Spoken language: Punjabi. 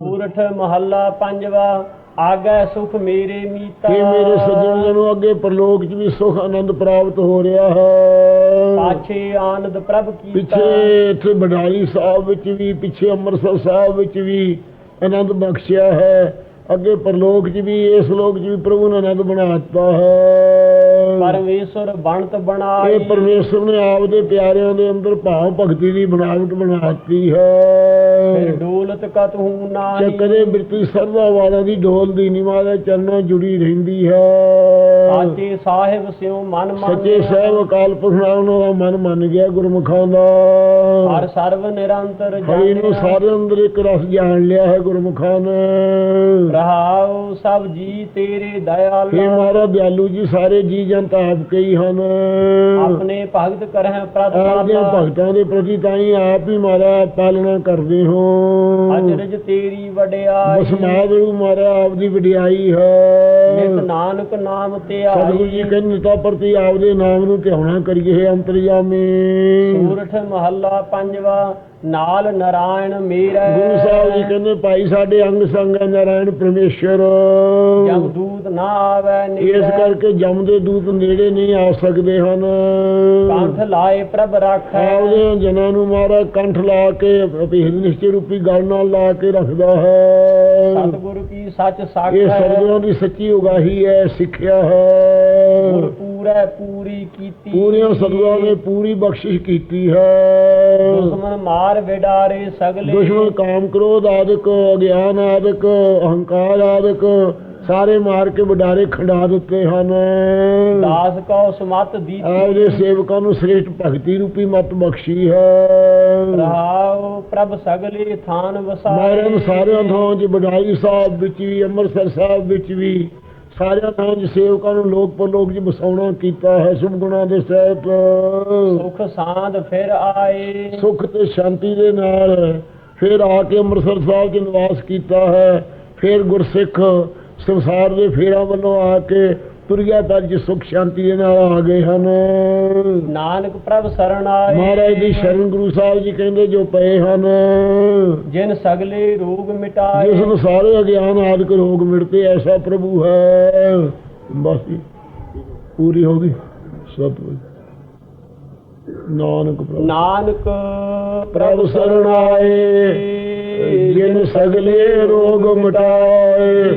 ਪੂਰਠ ਮਹੱਲਾ ਪੰਜਵਾ ਆਗੈ ਸੁਖ ਮੇਰੇ ਮੀਤਾ। ਕਿ ਮੇਰੇ ਸੱਜਣ ਨੂੰ ਅੱਗੇ ਪਰਲੋਕ 'ਚ ਵੀ ਸੁਖ ਆਨੰਦ ਪ੍ਰਾਪਤ ਹੋ ਰਿਹਾ ਹੈ। ਪਾਛੇ ਆਨੰਦ ਪ੍ਰਭ ਕੀਤਾ। ਪਿੱਛੇ ਇੱਥੇ ਬਡਾਲੀ ਸਾਹਿਬ ਵਿੱਚ ਵੀ ਪਿੱਛੇ ਅੰਮ੍ਰਿਤਸਰ ਸਾਹਿਬ ਵਿੱਚ ਵੀ ਆਨੰਦ ਬਖਸ਼ਿਆ ਹੈ। ਅੱਗੇ ਪਰਲੋਕ 'ਚ ਵੀ ਇਸ ਲੋਕ 'ਚ ਵੀ ਪ੍ਰਭੂ ਨੇ ਆਨੰਦ ਬਣਾ ਦਿੱਤਾ ਹੈ। ਪਰਮੇਸ਼ਰ ਬਣਤ ਬਣਾਈ। ਇਹ ਪਰਮੇਸ਼ਰ ਨੇ ਆਪਦੇ ਪਿਆਰਿਆਂ ਦੇ ਅੰਦਰ ਭਾਵ ਭਗਤੀ ਦੀ ਬਣਾਵਟ ਬਣਾਤੀ ਫਿਰ ਹੈ। ਡੋਲਤ ਕਤ ਹੂੰ ਤੇ ਨਾਹੀ। ਕਦੇ ਬਿਰਤੀ ਸਰਦਾ ਵਾਲਾ ਦੀ ਢੋਲ ਦੀ ਨਿਮਾਦੇ ਚਰਨਾਂ ਜੁੜੀ ਰਹਿੰਦੀ ਹੈ। ਸਾਚੇ ਸਾਹਿਬ ਸਿਉ ਮਨ ਸੱਚੇ ਮੰਨਿਆ ਸਾਹਿਬ ਅਕਾਲ ਪੁਰਖ ਨਾਲ ਉਹਨਾਂ ਦਾ ਮਨ ਮੰਨ ਗਿਆ ਗੁਰਮੁਖਾਂ ਦਾ। ਹਰ ਸਰਵ ਨਿਰੰਤਰ ਜਾਣਿਆ। ਸਾਰੇ ਅੰਦਰ ਇੱਕ ਰਸ ਜਾਣ ਲਿਆ ਹੈ ਗੁਰਮੁਖਾਂ ਨੇ। ਰਹਾਉ ਸਭ ਜੀ ਤੇਰੇ ਦਇਆਲ हे ਮਹਾਰਾ ਦਿਆਲੂ ਜੀ ਸਾਰੇ ਜੀ ਜੰਤ ਆਪ ਕਈ ਹਨ। ਆਪਣੇ ਭਗਤ ਕਰਹਿ ਆਪਦੇ ਪ੍ਰਤਪਾਤਾ ਭਗਤਾਂ ਦੇ ਪ੍ਰਤੀ ਤਾਂ ਹੀ ਆਪ ਹੀ ਮਾਰਾ ਪਾਲਣਾ ਕਰਦੇ ਹੋ। ਅਜਰਜ ਤੇਰੀ ਵਡਿਆਈ। ਬਸ ਮਾਦਰੂ ਮਾਰਾ ਆਪ ਦੀ ਵਡਿਆਈ ਨਿਤ ਹੈ ਨਾਨਕ ਨਾਮ ਤੇ ਸਤਿਗੁਰੂ ਜੀ ਆਈ ਕਹਿੰਦੇ ਤਾਂ ਪ੍ਰਤੀ ਆਪਦੇ ਨਾਮ ਨੂੰ ਧਿਆਉਣਾ ਕਰੀਏ ਅੰਤਰਜਾਮੀ ਸੂਰਠ ਮਹੱਲਾ ਪੰਜਵਾ ਨਾਲ ਨਰਾਇਣ ਮੇਰਾ। ਗੁਰੂ ਸਾਹਿਬ ਜੀ ਕਹਿੰਦੇ ਭਾਈ ਸਾਡੇ ਅੰਗ ਸੰਗ ਹੈ ਨਾਰਾਇਣ ਪਰਮੇਸ਼ਰ। ਜਮਦੂਤ ਨਾ ਆਵੈ ਇਸ ਕਰਕੇ ਜਮ ਦੇ ਦੂਤ ਨੇੜੇ ਨਹੀਂ ਆ ਸਕਦੇ ਹਨ। ਕੰਠ ਲਾਏ ਪ੍ਰਭ ਰਾਖੈ। ਆਪਦੇ ਜਨਾਂ ਨੂੰ ਮਾਰਾ ਕੰਠ ਲਾ ਕੇ ਨਿਸ਼ਚੈ ਰੂਪੀ ਗੱਲ ਨਾਲ ਲਾ ਕੇ ਰੱਖਦਾ ਹੈ। ਸਤਿਗੁਰੂ ਕੀ ਸੱਚ ਇਹ ਸਾਖੈ ਸਰਦਾਂ ਦੀ ਸੱਚੀ ਉਗਾਹੀ ਹੈ ਸਿੱਖਿਆ ਗੁਰ ਹੈ ਪੂਰੈ ਪੂਰੀ ਕੀਤੀ। ਪੂਰੀਆਂ ਸਤਿਗੁਰਾਂ ਨੇ ਪੂਰੀ ਬਖਸ਼ਿਸ਼ ਕੀਤੀ ਹੈ। ਦੁਸ਼ਮਨ ਮਾਰ ਵਿਡਾਰੇ ਸਗਲੇ। ਦੁਸ਼ਮਣ ਕਾਮ ਕ੍ਰੋਧ ਆਦਿਕ ਅਗਿਆਨ ਆਦਿਕ ਅਹੰਕਾਰ ਆਦਿਕ ਸਾਰੇ ਮਾਰ ਕੇ ਵਡਾਰੇ ਖੰਡਾ ਦਿੱਤੇ ਹਨ। ਦਾਸ ਕੋ ਸਮਤ ਦੀਤੀ। ਆਪਦੇ ਸੇਵਕਾਂ ਨੂੰ ਸ੍ਰੇਸ਼ਟ ਭਗਤੀ ਰੂਪੀ ਮਤ ਬਖਸ਼ੀ ਹੈ। ਰਹਾਉ ਪ੍ਰਭ ਸਗਲੇ ਥਾਨ ਮਾਰਨ ਵਸਾਰੇ ਸਾਰਿਆਂ ਥਾਂ 'ਚ ਬਡਾਈ ਸਾਹਿਬ ਵਿੱਚ ਵੀ ਅੰਮ੍ਰਿਤਸਰ ਸਾਹਿਬ ਵਿੱਚ ਵੀ ਸਾਰਿਆਂ ਥਾਂ 'ਚ ਸੇਵਕਾਂ ਨੂੰ ਲੋਕ ਪਰਲੋਕ 'ਚ ਬਸਾਉਣਾ ਕੀਤਾ ਹੈ ਸੁਭ ਗੁਣਾਂ ਦੇ ਸਹਿਤ। ਸੁਖ ਸਾਂਦ ਫਿਰ ਆਏ। ਸੁਖ ਤੇ ਸ਼ਾਂਤੀ ਦੇ ਨਾਲ ਫਿਰ ਆ ਕੇ ਅੰਮ੍ਰਿਤਸਰ ਸਾਹਿਬ 'ਚ ਨਿਵਾਸ ਕੀਤਾ ਹੈ ਫਿਰ ਗੁਰਸਿੱਖ ਸੰਸਾਰ ਦੇ ਫੇਰਾਂ ਵੱਲੋਂ ਆ ਕੇ ਤੁਰਿਆ ਪਰ 'ਚ ਸੁਖ ਸ਼ਾਂਤੀ ਦੇ ਨਾਲ ਆ ਗਏ ਹਨ। ਨਾਨਕ ਪ੍ਰਭ ਸਰਣ ਆਏ। ਮਹਾਰਾਜ ਦੀ ਸ਼ਰਨ ਗੁਰੂ ਸਾਹਿਬ ਜੀ ਕਹਿੰਦੇ ਜੋ ਪਏ ਹਨ। ਜਿਨ ਸਗਲੇ ਰੋਗ ਮਿਟਾਏ। ਜਿਸ ਨੂੰ ਸਾਰੇ ਅਗਿਆਨ ਆਦਿਕ ਰੋਗ ਮਿਟਦੇ ਐਸਾ ਪ੍ਰਭੂ ਹੈ। ਬਸ ਜੀ ਪੂਰੀ ਹੋ ਗਈ। ਸਭ ਨਾਨਕ ਪ੍ਰਭੂ। ਨਾਨਕ ਪ੍ਰਭ ਸਰਣ ਆਏ। ਜਿਨ ਸਗਲੇ ਰੋਗ ਮਿਟਾਏ।